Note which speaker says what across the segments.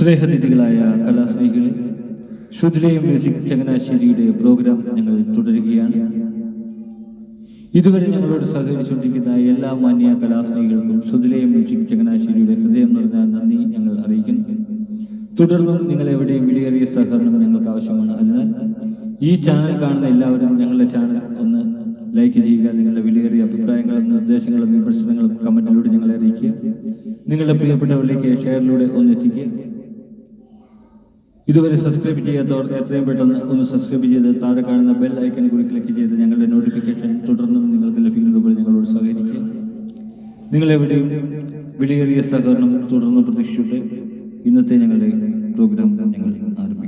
Speaker 1: സ്നേഹനിധികളായ കലാസ്നേഹികളെ Shruthilayam music ചങ്ങനാശ്ശേരിയുടെ programme ഞങ്ങൾ തുടരുകയാണ്. ഇതുവരെ ഞങ്ങളോട് സഹകരിച്ചുകൊണ്ടിരിക്കുന്ന എല്ലാ മാന്യ കലാസ്നേഹികൾക്കും ശ്രുതിലയം മ്യൂസിക് ചങ്ങനാശ്ശേരിയുടെ ഹൃദയം നിറഞ്ഞ നന്ദി ഞങ്ങൾ അറിയിക്കുന്നു. തുടർന്നും നിങ്ങൾ എവിടെയും വിലയേറിയ സഹകരണം ഞങ്ങൾക്ക് ആവശ്യമാണ്. അതിനാൽ ഈ ചാനൽ കാണുന്ന എല്ലാവരും ഞങ്ങളുടെ ചാനൽ ഒന്ന് ലൈക്ക് ചെയ്യുക നിങ്ങളുടെ വിലയേറിയ അഭിപ്രായങ്ങളും നിർദ്ദേശങ്ങളും വിമർശനങ്ങളും കമന്റിലൂടെ ഞങ്ങളെ അറിയിക്കുക. നിങ്ങളുടെ പ്രിയപ്പെട്ടവരിലേക്ക് ഷെയറിലൂടെ ഒന്ന് എത്തിക്കുക ഇതുവരെ സബ്സ്ക്രൈബ് ചെയ്യാത്തവർ എത്രയും പെട്ടെന്ന് ഒന്ന് സബ്സ്ക്രൈബ് ചെയ്ത് താഴെ കാണുന്ന ബെൽ ഐക്കൺ കൂടി ക്ലിക്ക് ചെയ്ത് ഞങ്ങളുടെ നോട്ടിഫിക്കേഷൻ തുടർന്നും നിങ്ങൾക്ക് ലഭിക്കുന്നത് പോലെ ഞങ്ങളോട് സഹകരിക്കുക. നിങ്ങളെവിടെയും വിലയേറിയ സഹകരണം തുടർന്ന് പ്രതീക്ഷിച്ചിട്ട് ഇന്നത്തെ ഞങ്ങളുടെ പ്രോഗ്രാം ഞങ്ങൾ ആരംഭിക്കുന്നത്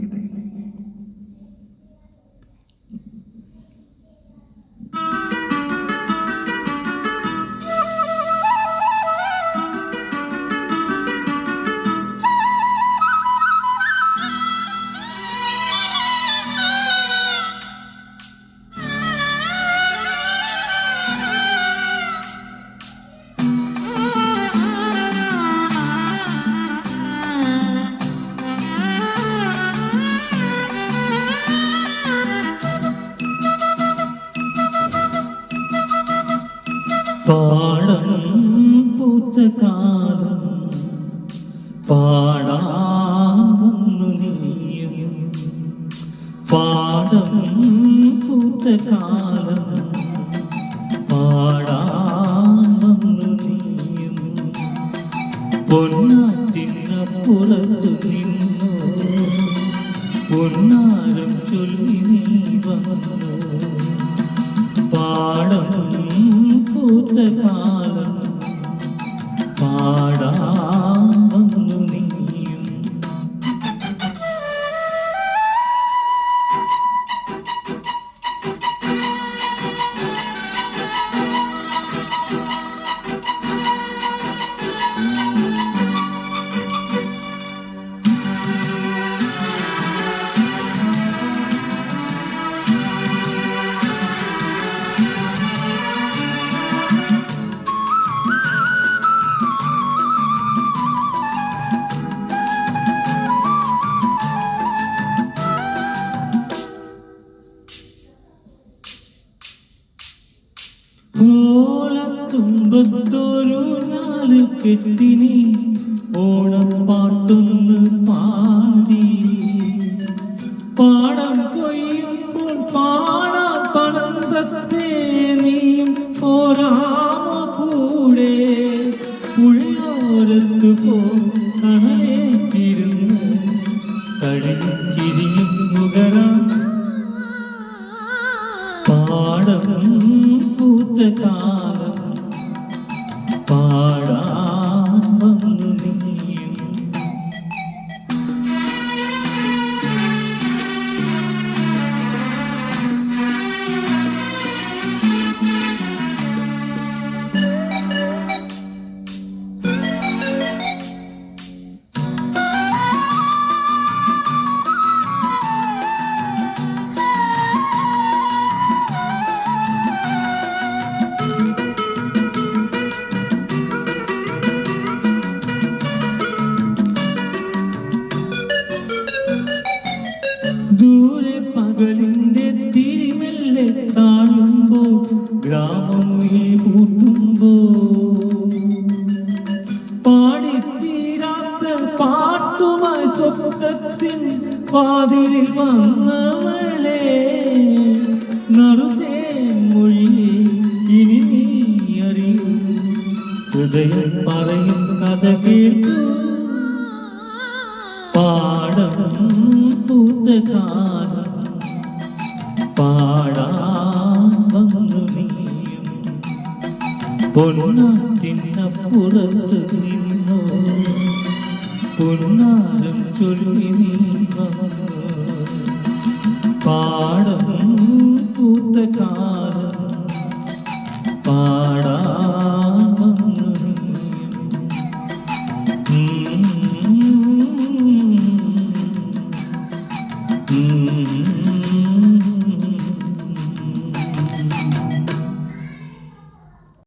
Speaker 2: പാടം പൂത്ത കാലം പാടാൻ വന്നു നീയും. പാടം പൂത്ത കാലം പാടാൻ വന്നു നീയും. പൊന്നാറ്റിനപ്പുറത്തു നിന്നു. പൊന്നാരം ചൊല്ലി നീ ഓലത്തുമ്പത്തൊരു നാല് കെട്ടിനി ഓണപ്പാട്ടൊന്ന് പാടി. പാടം കൊയ്യുമ്പോൾ പാടാ പണന്തത്തെ നീയും പോരാമോ കൂടെ. പുഴയോരത്ത് പോ കണലേറ്റിരുന്ന് കഴിച്ചിരിയും മുകരാം പാടം പൂത്ത കാലം ഗ്രാമം പൂട്ടുമ്പോ പാടിത്തീരാത്ത പാട്ടുമായി സ്വപ്നത്തിൻ പാതിരിൽ വന്നവളെ നറുതേ മൊഴിയെ ഇനി നീ അറിയൂ. ഹൃദയം പറയും കഥ കേട്ടു. പാടം പൂത്ത കാലം പൊന്നാറ്റിനപ്പുറത്ത് നിന്നോ? പൊന്നാരം ചൊല്ലി നീ